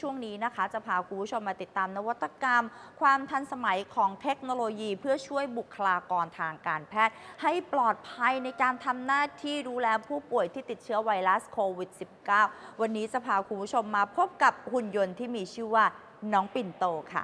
ช่วงนี้นะคะจะพาคุณผู้ชมมาติดตามนวัตกรรม ความทันสมัยของเทคโนโลยี เพื่อช่วยบุคลากรทางการแพทย์ ให้ปลอดภัยในการทำหน้าที่ดูแลผู้ป่วยที่ติดเชื้อไวรัสโควิด -19 วันนี้จะพาคุณผู้ชมมาพบกับหุ่นยนต์ที่มีชื่อว่าน้องปิ่นโตค่ะ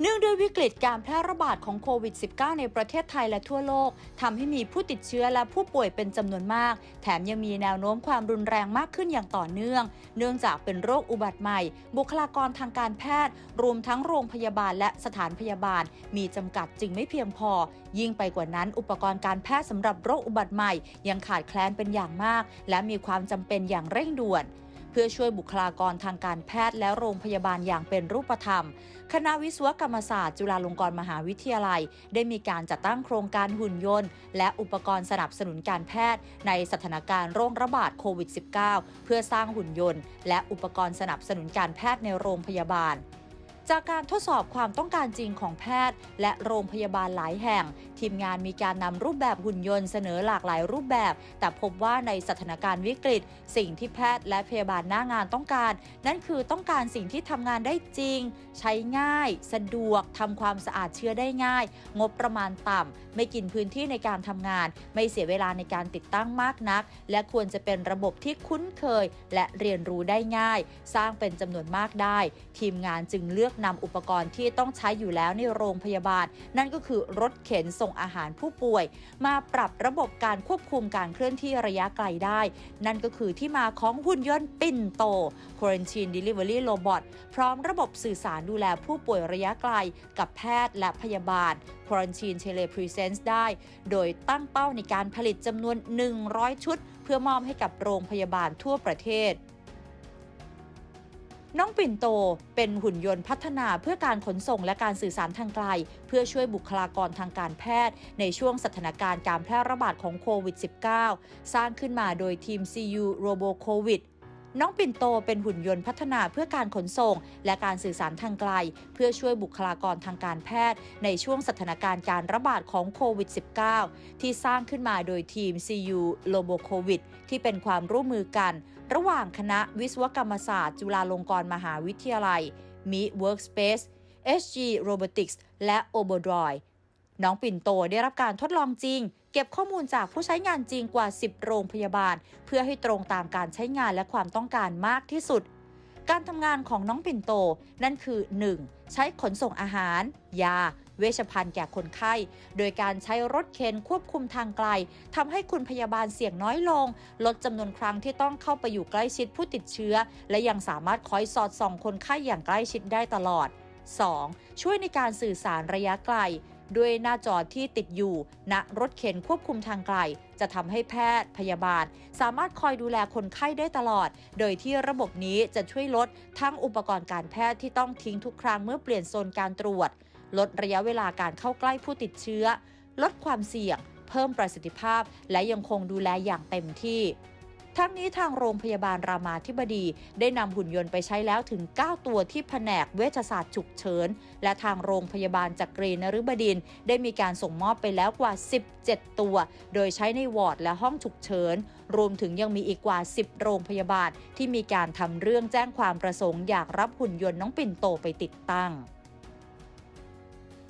เนื่องด้วยวิกฤตการแพร่ระบาดของโควิด -19 ในประเทศไทยและทั่วโลกทำให้มีผู้ติดเชื้อและผู้ป่วยเป็นจำนวนมาก แถมยังมีแนวโน้มความรุนแรงมากขึ้นอย่างต่อเนื่อง เนื่องจากเป็นโรคอุบัติใหม่ บุคลากรทางการแพทย์ รวมทั้งโรงพยาบาลและสถานพยาบาล มีจำกัดจึงไม่เพียงพอ ยิ่งไปกว่านั้น อุปกรณ์การแพทย์สำหรับโรคอุบัติใหม่ ยังขาดแคลนเป็นอย่างมาก และมีความจำเป็นอย่างเร่งด่วน พื่อช่วยบุคลากรทางการแพทย์และโรงพยาบาลอย่างเป็นรูปธรรม คณะวิศวกรรมศาสตร์จุฬาลงกรณ์มหาวิทยาลัย ได้มีการจัดตั้งโครงการหุ่นยนต์ และอุปกรณ์สนับสนุนการแพทย์ ในสถานการณ์โรคระบาดโควิด -19 เพื่อสร้างหุ่นยนต์ และอุปกรณ์สนับสนุนการแพทย์ในโรงพยาบาล จากการทดสอบความต้องการจริงของแพทย์ และโรงพยาบาลหลายแห่ง ทีมงานมีการนำรูปแบบหุ่นยนต์เสนอหลากหลายรูปแบบ แต่พบว่าในสถานการณ์วิกฤต สิ่งที่แพทย์และพยาบาลหน้างานต้องการ นั่นคือต้องการสิ่งที่ทำงานได้จริง ใช้ง่าย สะดวกทำความสะอาดเชื้อได้ง่าย งบประมาณต่ำไม่กินพื้นที่ในการทำงาน ไม่เสียเวลาในการติดตั้งมากนัก และควรจะเป็นระบบที่คุ้นเคย และเรียนรู้ได้ง่าย สร้างเป็นจำนวนมากได้ ทีมงานจึงเลือกนำอุปกรณ์ที่ต้องใช้อยู่แล้วในโรงพยาบาล นั่นก็คือรถเข็นส่งอาหารผู้ป่วย มาปรับระบบการควบคุมการเคลื่อนที่ระยะไกลได้ นั่นก็คือที่มาของหุ่นยนต์ปิ่นโต Quarantine Delivery Robot พร้อมระบบสื่อสารดูแลผู้ป่วยระยะไกล กับแพทย์และพยาบาล Quarantine Telepresence ได้ โดยตั้งเป้าในการผลิตจำนวน 100 ชุด เพื่อมอบให้กับโรงพยาบาลทั่วประเทศ น้องปิ่นโตเป็นหุ่นยนต์พัฒนาเพื่อการขนส่งและการสื่อสารทางไกล เพื่อช่วยบุคลากรทางการแพทย์ ในช่วงสถานการณ์การแพร่ระบาดของโควิด -19 สร้างขึ้นมาโดยทีม CU Robo COVID น้องปิ่นโตเป็นหุ่นยนต์พัฒนาเพื่อการขนส่ง และการสื่อสารทางไกล เพื่อช่วยบุคลากรทางการแพทย์ ในช่วงสถานการณ์การระบาดของโควิด -19 ที่สร้างขึ้นมาโดยทีม CU Robo COVID ที่เป็นความร่วมมือกัน ระหว่างคณะวิศวกรรมศาสตร์ จุฬาลงกรณ์มหาวิทยาลัย Mi Workspace SG Robotics และ o b o d r o i น้องปิ่นโตได้รับการทดลองจริง เก็บข้อมูลจากผู้ใช้งานจริงกว่า 10 โรงพยาบาล เพื่อให้ตรงตามการใช้งานและความต้องการมากที่สุด การทำงานของน้องปิ่นโต นั่นคือ 1. ใช้ขนส่งอาหาร ยา เวชภัณฑ์แก่คนไข้ โดยการใช้รถเข็นควบคุมทางไกลทำให้คุณพยาบาลเสี่ยงน้อยลง ลดจำนวนครั้งที่ต้องเข้าไปอยู่ใกล้ชิดผู้ติดเชื้อ และยังสามารถคอยสอดส่องคนไข้อย่างใกล้ชิดได้ตลอด 2. ช่วยในการสื่อสารระยะไกล ด้วยหน้าจอที่ติดอยู่ณรถเข็นควบคุมทางไกล จะทำให้แพทย์พยาบาล สามารถคอยดูแลคนไข้ได้ตลอด โดยที่ระบบนี้จะช่วยลดทั้งอุปกรณ์การแพทย์ที่ต้องทิ้งทุกครั้งเมื่อเปลี่ยนโซนการตรวจ ลดระยะเวลาการเข้าใกล้ผู้ติดเชื้อ ลดความเสี่ยง เพิ่มประสิทธิภาพ และยังคงดูแลอย่างเต็มที่ ทั้งนี้ทางโรงพยาบาลรามาธิบดี ได้นำหุ่นยนต์ไปใช้แล้วถึง 9 ตัวที่แผนกเวชศาสตร์ฉุกเฉิน และทางโรงพยาบาลจักรีนฤบดิน ได้มีการส่งมอบไปแล้วกว่า 17 ตัว โดยใช้ในวอร์ดและห้องฉุกเฉิน รวมถึงยังมีอีกกว่า 10 โรงพยาบาลที่มีการทำเรื่องแจ้งความประสงค์อยากรับหุ่นยนต์น้องปิ่นโตไปติดตั้ง